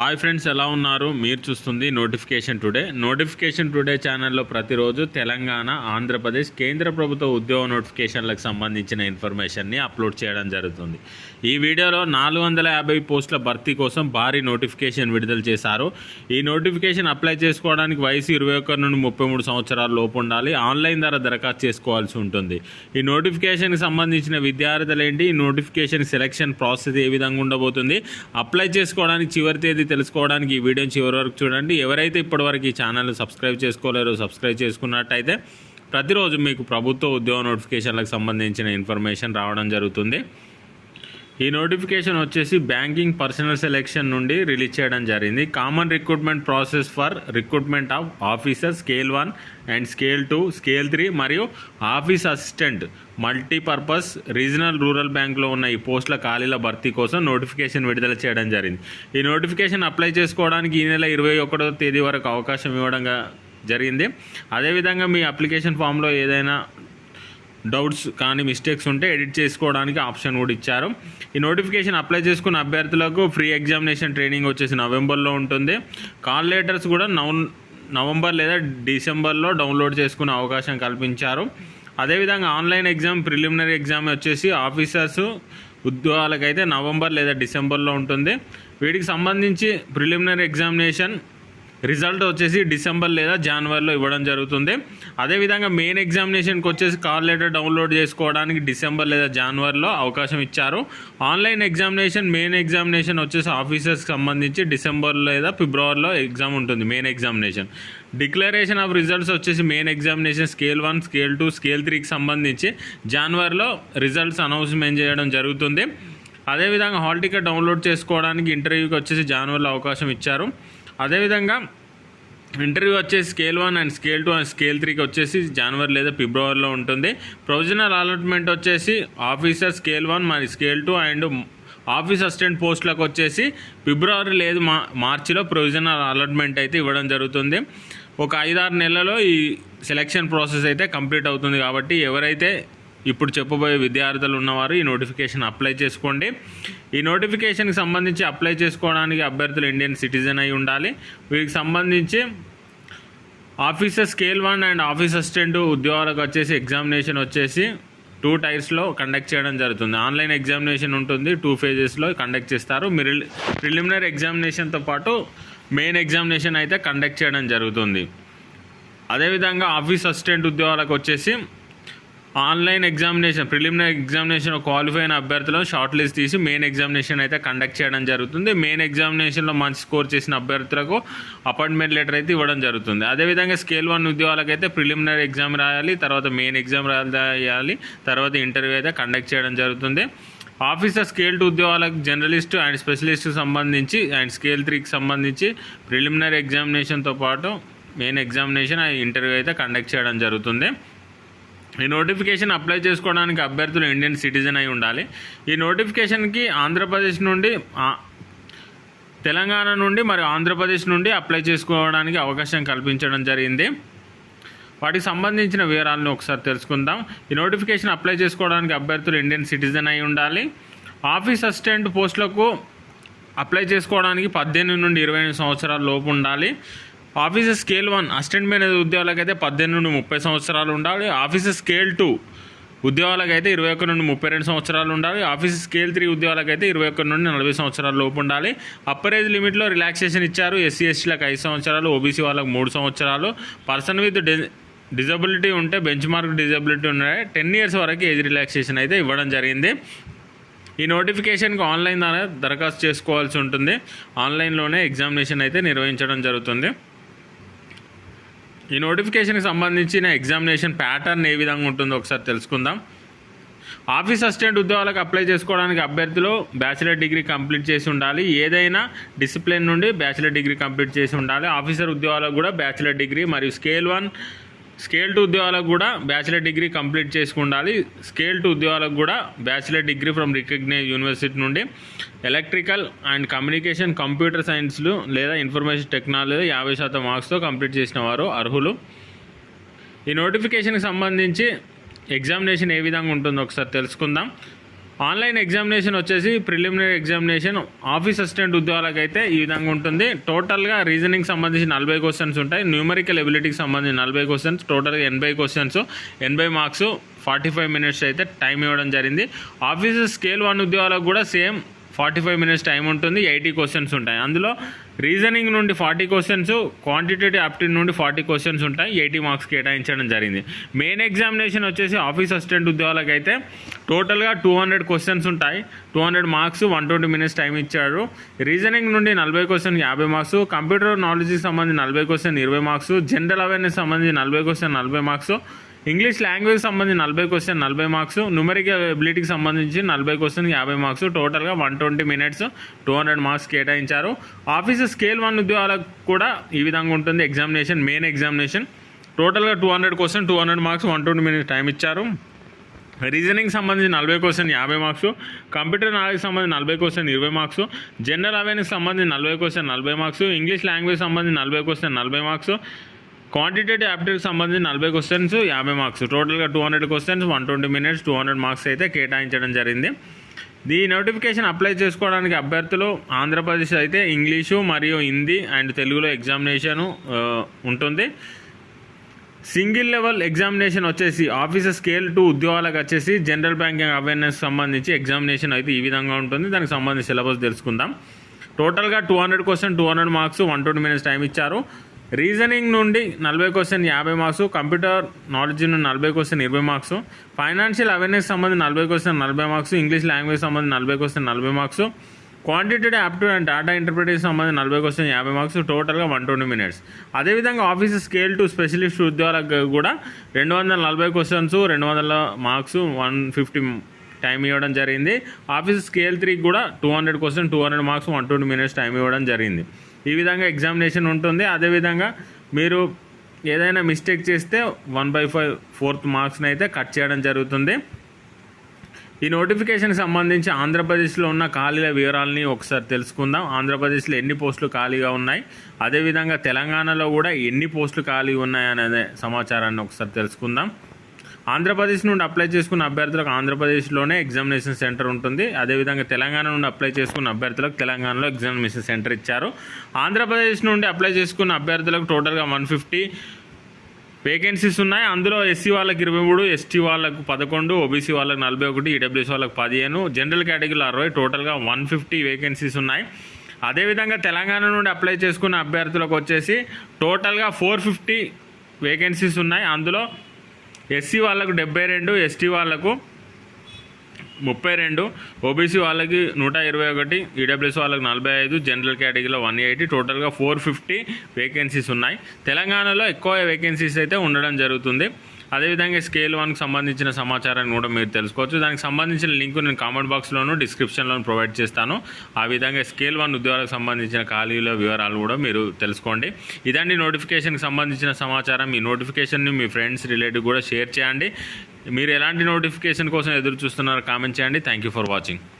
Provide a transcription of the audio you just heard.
Hi friends ఎలా ఉన్నారు? మీరు చూస్తుంది నోటిఫికేషన్ టుడే నోటిఫికేషన్ టుడే ఛానల్లో ప్రతిరోజు తెలంగాణ ఆంధ్రప్రదేశ్ కేంద్ర ప్రభుత్వ ఉద్యోగ నోటిఫికేషన్లకు సంబంధించిన ఇన్ఫర్మేషన్ని అప్లోడ్ చేయడం జరుగుతుంది. ఈ వీడియోలో నాలుగు వందల యాభై పోస్టుల భర్తీ కోసం భారీ నోటిఫికేషన్ విడుదల చేశారు. ఈ నోటిఫికేషన్ అప్లై చేసుకోవడానికి వయసు ఇరవై ఒకటి నుండి ముప్పై మూడు సంవత్సరాల లోపు ఉండాలి. ఆన్లైన్ ద్వారా దరఖాస్తు చేసుకోవాల్సి ఉంటుంది. ఈ నోటిఫికేషన్కి సంబంధించిన విద్యార్థులు ఏంటి? ఈ నోటిఫికేషన్ సెలక్షన్ ప్రాసెస్ ఏ విధంగా ఉండబోతుంది? అప్లై చేసుకోవడానికి చివరి తేదీ తెలుసుకోవడానికి ఈ వీడియోని చివరి వరకు చూడండి. ఎవరైతే ఇప్పటివరకు ఈ ఛానల్ సబ్స్క్రైబ్ చేసుకోలేరో సబ్స్క్రైబ్ చేసుకున్నట్టయితే ప్రతిరోజు మీకు ప్రభుత్వ ఉద్యోగ నోటిఫికేషన్లకు సంబంధించిన ఇన్ఫర్మేషన్ రావడం జరుగుతుంది. ఈ నోటిఫికేషన్ వచ్చేసి బ్యాంకింగ్ పర్సనల్ సెలెక్షన్ నుండి రిలీజ్ చేయడం జరిగింది. Common recruitment process for recruitment of officer scale one and scale two scale three మరియు office assistant multipurpose regional rural బ్యాంక్లో ఉన్న ఈ పోస్టుల ఖాళీల భర్తీ కోసం నోటిఫికేషన్ విడుదల చేయడం జరిగింది. ఈ నోటిఫికేషన్ అప్లై చేసుకోవడానికి ఈ నెల ఇరవై ఒకటో తేదీ వరకు అవకాశం ఇవ్వడంగా జరిగింది. అదేవిధంగా మీ అప్లికేషన్ ఫామ్లో ఏదైనా డౌట్స్ కానీ మిస్టేక్స్ ఉంటే ఎడిట్ చేసుకోవడానికి ఆప్షన్ కూడా ఇచ్చారు. ఈ నోటిఫికేషన్ అప్లై చేసుకున్న అభ్యర్థులకు ఫ్రీ ఎగ్జామినేషన్ ట్రైనింగ్ వచ్చేసి నవంబర్లో ఉంటుంది. కాల్ లెటర్స్ కూడా నవ నవంబర్ లేదా డిసెంబర్లో డౌన్లోడ్ చేసుకునే అవకాశం కల్పించారు. అదేవిధంగా ఆన్లైన్ ఎగ్జామ్ ప్రిలిమినరీ ఎగ్జామ్ వచ్చేసి ఆఫీసర్స్ ఉద్యోగాలకైతే నవంబర్ లేదా డిసెంబర్లో ఉంటుంది. వీటికి సంబంధించి ప్రిలిమినరీ ఎగ్జామినేషన్ రిజల్ట్ వచ్చేసి డిసెంబర్ లేదా జనవరిలో ఇవ్వడం జరుగుతుంది. అదేవిధంగా మెయిన్ ఎగ్జామినేషన్కి వచ్చేసి కాల్ లెటర్ డౌన్లోడ్ చేసుకోవడానికి డిసెంబర్ లేదా జనవరిలో అవకాశం ఇచ్చారు. ఆన్లైన్ ఎగ్జామినేషన్ మెయిన్ ఎగ్జామినేషన్ వచ్చేసి ఆఫీసర్స్కి సంబంధించి డిసెంబర్ లేదా ఫిబ్రవరిలో ఎగ్జామ్ ఉంటుంది main examination. Declaration of results వచ్చేసి main examination scale one scale two scale త్రీకి సంబంధించి జనవరిలో రిజల్ట్స్ అనౌన్స్మెంట్ చేయడం జరుగుతుంది. అదేవిధంగా హాల్ టికెట్ డౌన్లోడ్ చేసుకోవడానికి ఇంటర్వ్యూకి వచ్చేసి జనవరిలో అవకాశం ఇచ్చారు. అదేవిధంగా ఇంటర్వ్యూ వచ్చేసి scale one and scale two and scale త్రీకి వచ్చేసి జనవరి లేదా ఫిబ్రవరిలో ఉంటుంది. ప్రొవిజనల్ అలాట్మెంట్ వచ్చేసి ఆఫీసర్ స్కేల్ వన్ మరి scale two and office assistant పోస్టులకు వచ్చేసి ఫిబ్రవరి లేదు మా మార్చిలో ప్రొవిజనల్ అలాట్మెంట్ అయితే ఇవ్వడం జరుగుతుంది. ఒక ఐదారు నెలల్లో ఈ సెలక్షన్ ప్రాసెస్ అయితే కంప్లీట్ అవుతుంది కాబట్టి ఎవరైతే ఇప్పుడు చెప్పబోయే విద్యార్థులు ఉన్నవారు ఈ నోటిఫికేషన్ అప్లై చేసుకోండి. ఈ నోటిఫికేషన్కి సంబంధించి అప్లై చేసుకోవడానికి అభ్యర్థులు ఇండియన్ సిటిజన్ అయి ఉండాలి. వీరికి సంబంధించి officer scale one and office assistant ఉద్యోగాలకు వచ్చేసి ఎగ్జామినేషన్ వచ్చేసి టూ టైర్స్లో కండక్ట్ చేయడం జరుగుతుంది. ఆన్లైన్ ఎగ్జామినేషన్ ఉంటుంది. టూ ఫేజెస్లో కండక్ట్ చేస్తారు. మీరు ప్రిలిమినరీ ఎగ్జామినేషన్తో పాటు మెయిన్ ఎగ్జామినేషన్ అయితే కండక్ట్ చేయడం జరుగుతుంది. అదేవిధంగా ఆఫీస్ అసిస్టెంట్ ఉద్యోగాలకు వచ్చేసి online examination preliminary examination qualify అయిన అభ్యర్థులను షార్ట్ లిస్ట్ తీసి మెయిన్ ఎగ్జామినేషన్ అయితే కండక్ట్ చేయడం జరుగుతుంది. మెయిన్ ఎగ్జామినేషన్లో మంచి స్కోర్ చేసిన అభ్యర్థులకు అపాయింట్మెంట్ లెటర్ అయితే ఇవ్వడం జరుగుతుంది. అదేవిధంగా స్కేల్ వన్ ఉద్యోగాలకు అయితే ప్రిలిమినరీ ఎగ్జామ్ రాయాలి తర్వాత మెయిన్ ఎగ్జామ్ రాయాలి తర్వాత ఇంటర్వ్యూ అయితే కండక్ట్ చేయడం జరుగుతుంది. ఆఫీసర్ స్కేల్ టూ ఉద్యోగాలకు జర్నలిస్ట్ అండ్ స్పెషలిస్ట్కి సంబంధించి అండ్ స్కేల్ త్రీకి సంబంధించి ప్రిలిమినరీ ఎగ్జామినేషన్తో పాటు మెయిన్ ఎగ్జామినేషన్ ఇంటర్వ్యూ అయితే కండక్ట్ చేయడం జరుగుతుంది. ఈ నోటిఫికేషన్ అప్లై చేసుకోవడానికి అభ్యర్థులు ఇండియన్ సిటిజన్ అయి ఉండాలి. ఈ నోటిఫికేషన్కి ఆంధ్రప్రదేశ్ నుండి తెలంగాణ నుండి మరి ఆంధ్రప్రదేశ్ నుండి అప్లై చేసుకోవడానికి అవకాశం కల్పించడం జరిగింది. వాటికి సంబంధించిన వివరాలను ఒకసారి తెలుసుకుందాం. ఈ నోటిఫికేషన్ అప్లై చేసుకోవడానికి అభ్యర్థులు ఇండియన్ సిటిజన్ అయి ఉండాలి. ఆఫీస్ అసిస్టెంట్ పోస్టులకు అప్లై చేసుకోవడానికి పద్దెనిమిది నుండి ఇరవై ఎనిమిది సంవత్సరాల లోపు ఉండాలి. Officer scale one assistant manager ఉద్యోగాలకు అయితే పద్దెనిమిది నుండి ముప్పై సంవత్సరాలు ఉండాలి. ఆఫీసర్ స్కేల్ టూ ఉద్యోగాలకు అయితే ఇరవై ఒక్క నుండి ముప్పై రెండు సంవత్సరాలు ఉండాలి. ఆఫీస్ స్కేల్ త్రీ ఉద్యోగాలకు అయితే ఇరవై ఒక్క నుండి నలభై సంవత్సరాల లోపు ఉండాలి. అప్పర్ ఏజ్ లిమిట్లో రిలాక్సేషన్ ఇచ్చారు. ఎస్సీ ఎస్టీలకు ఐదు సంవత్సరాలు ఓబీసీ వాళ్ళకి మూడు సంవత్సరాలు. పర్సన్ విత్ డిజబిలిటీ ఉంటే బెంచ్ మార్క్ డిజబిలిటీ ఉన్నాయి. టెన్ ఇయర్స్ వరకు ఏజ్ రిలాక్సేషన్ అయితే ఇవ్వడం జరిగింది. ఈ నోటిఫికేషన్కి ఆన్లైన్ ద్వారా దరఖాస్తు చేసుకోవాల్సి ఉంటుంది. ఆన్లైన్లోనే ఎగ్జామినేషన్ అయితే నిర్వహించడం జరుగుతుంది. ఈ నోటిఫికేషన్కి సంబంధించిన ఎగ్జామినేషన్ ప్యాటర్న్ ఏ విధంగా ఉంటుందో ఒకసారి తెలుసుకుందాం. ఆఫీస్ అసిస్టెంట్ ఉద్యోగాలకు అప్లై చేసుకోవడానికి అభ్యర్థులు బ్యాచిలర్ డిగ్రీ కంప్లీట్ చేసి ఉండాలి. ఏదైనా డిసిప్లిన్ నుండి బ్యాచిలర్ డిగ్రీ కంప్లీట్ చేసి ఉండాలి. ఆఫీసర్ ఉద్యోగాలకు కూడా బ్యాచిలర్ డిగ్రీ మరియు స్కేల్ వన్ స్కేల్ టు ఉద్యోగాలకు కూడా బ్యాచిలర్ డిగ్రీ కంప్లీట్ చేసుకుండాలి. స్కేల్ టు ఉద్యోగాలకు కూడా bachelor degree from recognize university నుండి ఎలక్ట్రికల్ అండ్ కమ్యూనికేషన్ కంప్యూటర్ సైన్స్లు లేదా ఇన్ఫర్మేషన్ టెక్నాలజీ యాభై శాతం మార్క్స్తో కంప్లీట్ చేసిన వారు అర్హులు. ఈ నోటిఫికేషన్కి సంబంధించి ఎగ్జామినేషన్ ఏ విధంగా ఉంటుందో ఒకసారి తెలుసుకుందాం. ఆన్లైన్ ఎగ్జామినేషన్ వచ్చేసి ప్రిలిమినరీ ఎగ్జామినేషన్. ఆఫీస్ అసిస్టెంట్ ఉద్యోగాలకు అయితే ఈ విధంగా ఉంటుంది. టోటల్గా రీజనింగ్ సంబంధించి నలభై క్వశ్చన్స్ ఉంటాయి. న్యూమరికల్ ఎబిలిటీకి సంబంధించి నలభై క్వశ్చన్స్ టోటల్గా ఎనభై క్వశ్చన్స్ ఎనభై మార్క్స్ ఫార్టీ ఫైవ్ మినిట్స్ అయితే టైం ఇవ్వడం జరిగింది. ఆఫీస్ స్కేల్ వన్ ఉద్యోగాలకు కూడా same forty five minutes time ఉంటుంది. ఎయిటీ క్వశ్చన్స్ ఉంటాయి. అందులో రీజనింగ్ నుండి ఫార్టీ క్వశ్చన్స్ క్వాంటిటేటివ్ ఆప్టిట్యూడ్ నుండి ఫార్టీ క్వశ్చన్స్ ఉంటాయి. ఎయిటీ మార్క్స్ కేటాయించడం జరిగింది. మెయిన్ ఎగ్జామినేషన్ వచ్చేసి ఆఫీస్ అసిస్టెంట్ ఉద్యోగాలకు అయితే టోటల్గా టూ హండ్రెడ్ క్వశ్చన్స్ ఉంటాయి two hundred marks one twenty minutes time ఇచ్చారు. రీజనింగ్ నుండి నలభై క్వశ్చన్ యాభై మార్క్స్ కంప్యూటర్ నాలెడ్జ్కి సంబంధించి నలభై క్వశ్చన్ ఇరవై మార్క్స్ జనరల్ అవేర్నెస్ సంబంధించి నలభై క్వశ్చన్ నలభై మార్క్స్ ఇంగ్లీష్ లాంగ్వేజ్ సంబంధించి నలభై క్వశ్చన్ నలభై మార్క్స్ న్యూమరిక్ ఎబిలిటీకి సంబంధించి నలభై క్వశ్చన్ యాభై మార్క్స్ టోటల్గా one twenty minutes two hundred marks కేటాయించారు. ఆఫీస్ స్కేల్ వన్ ఉద్యోగాలకు కూడా ఈ విధంగా ఉంటుంది. ఎగ్జామినేషన్ మెయిన్ ఎగ్జామినేషన్ టోటల్గా two hundred question two hundred marks one twenty minutes time ఇచ్చారు. రీజనింగ్ సంబంధించి నలభై క్వశ్చన్ యాభై మార్క్స్ కంప్యూటర్ నాలెడ్జ్ సంబంధించి నలభై క్వశ్చన్ ఇరవై మార్క్స్ జనరల్ అవేర్నెస్ సంబంధించి నలభై క్వశ్చన్ నలభై మార్క్స్ ఇంగ్లీష్ లాంగ్వేజ్ సంబంధించి నలభై క్వశ్చన్ నలభై మార్క్స్ క్వాంటిటేటివ్ యాప్టిట్యూడ్కి సంబంధించి నలభై క్వశ్చన్స్ యాభై మార్క్స్ టోటల్గా two hundred questions one twenty minutes two hundred marks అయితే కేటాయించడం జరిగింది. ఈ నోటిఫికేషన్ అప్లై చేసుకోవడానికి అభ్యర్థులు ఆంధ్రప్రదేశ్ అయితే ఇంగ్లీషు మరియు హిందీ అండ్ తెలుగులో ఎగ్జామినేషను ఉంటుంది. సింగిల్ లెవెల్ ఎగ్జామినేషన్ వచ్చేసి ఆఫీసర్ స్కేల్ టు ఉద్యోగాలకు వచ్చేసి జనరల్ బ్యాంకింగ్ అవేర్నెస్ సంబంధించి ఎగ్జామినేషన్ అయితే ఈ విధంగా ఉంటుంది. దానికి సంబంధించి సిలబస్ తెలుసుకుందాం. టోటల్గా two hundred question two hundred marks one twenty minutes time ఇచ్చారు. రీజనింగ్ నుండి నలభై క్వశ్చన్ యాభై మార్క్స్ కంప్యూటర్ నాలెడ్జ్ నుండి నలభై క్వశ్చన్ ఇరవై మార్క్స్ ఫైనాన్షియల్ అవేర్నెస్ సంబంధించి నలభై క్వశ్చన్ నలభై మార్క్స్ ఇంగ్లీష్ లాంగ్వేజ్ సంబంధించి నలభై క్వశ్చన్ నలభై marks quantitative aptitude and data interpretation సంబంధించి నలభై క్వశ్చన్ యాభై మార్క్స్ టోటల్గా వన్ ట్వంటీ మినిట్స్ అదేవిధంగా ఆఫీస్ స్కేల్ టు స్పెషలిస్ట్ ఉద్యోగాలకు కూడా రెండు వందల నలభై క్వశ్చన్స్ రెండు వందల మార్క్స్ వన్ ఫిఫ్టీ టైం ఇవ్వడం జరిగింది. ఆఫీస్ స్కేల్ త్రీకి కూడా two hundred question two hundred marks one twenty minutes time ఇవ్వడం జరిగింది. ఈ విధంగా ఎగ్జామినేషన్ ఉంటుంది. అదేవిధంగా మీరు ఏదైనా మిస్టేక్ చేస్తే వన్ బై ఫైవ్ ఫోర్త్ మార్క్స్ని అయితే కట్ చేయడం జరుగుతుంది. ఈ నోటిఫికేషన్కి సంబంధించి ఆంధ్రప్రదేశ్లో ఉన్న ఖాళీల వివరాలని ఒకసారి తెలుసుకుందాం. ఆంధ్రప్రదేశ్లో ఎన్ని పోస్టులు ఖాళీగా ఉన్నాయి? అదేవిధంగా తెలంగాణలో కూడా ఎన్ని పోస్టులు ఖాళీ ఉన్నాయి అనే సమాచారాన్ని ఒకసారి తెలుసుకుందాం. ఆంధ్రప్రదేశ్ నుండి అప్లై చేసుకున్న అభ్యర్థులకు ఆంధ్రప్రదేశ్లోనే ఎగ్జామినేషన్ సెంటర్ ఉంటుంది. అదేవిధంగా తెలంగాణ నుండి అప్లై చేసుకున్న అభ్యర్థులకు తెలంగాణలో ఎగ్జామినేషన్ సెంటర్ ఇచ్చారు. ఆంధ్రప్రదేశ్ నుండి అప్లై చేసుకున్న అభ్యర్థులకు టోటల్గా వన్ ఫిఫ్టీ వేకెన్సీస్ ఉన్నాయి. అందులో ఎస్సీ వాళ్ళకి ఇరవై మూడు ఎస్టీ వాళ్ళకు పదకొండు ఓబీసీ వాళ్ళకి నలభై ఒకటి ఈడబ్ల్యూసీ వాళ్ళకి పదిహేను. జనరల్ కేటగిరీలో అరవై టోటల్గా వన్ ఫిఫ్టీ వేకెన్సీస్ ఉన్నాయి. అదేవిధంగా తెలంగాణ నుండి అప్లై చేసుకున్న అభ్యర్థులకు వచ్చేసి టోటల్గా ఫోర్ ఫిఫ్టీ వేకెన్సీస్ ఉన్నాయి. అందులో ఎస్సీ వాళ్ళకు డెబ్బై రెండు ఎస్టీ వాళ్ళకు ముప్పై రెండు ఓబీసీ వాళ్ళకి నూట ఇరవై ఒకటి ఈడబ్ల్యూఎస్ వాళ్ళకి నలభై ఐదు జనరల్ కేటగిరీలో వన్ ఎయిటీ టోటల్గా ఫోర్ ఫిఫ్టీ వేకెన్సీస్ ఉన్నాయి. తెలంగాణలో ఎక్కువ వేకెన్సీస్ అయితే ఉండడం జరుగుతుంది. అదేవిధంగా స్కేల్ వన్కి సంబంధించిన సమాచారాన్ని కూడా మీరు తెలుసుకోవచ్చు. దానికి సంబంధించిన లింక్ నేను కామెంట్ బాక్స్లోను డిస్క్రిప్షన్లో ప్రొవైడ్ చేస్తాను. ఆ విధంగా స్కేల్ వన్ ఉద్యోగాలకు సంబంధించిన ఖాళీల వివరాలు కూడా మీరు తెలుసుకోండి. ఇదండి నోటిఫికేషన్కి సంబంధించిన సమాచారం. ఈ నోటిఫికేషన్ని మీ ఫ్రెండ్స్ రిలేటివ్ కూడా షేర్ చేయండి. మీరు ఎలాంటి నోటిఫికేషన్ కోసం ఎదురు చూస్తున్నారో కామెంట్ చేయండి. Thank you for watching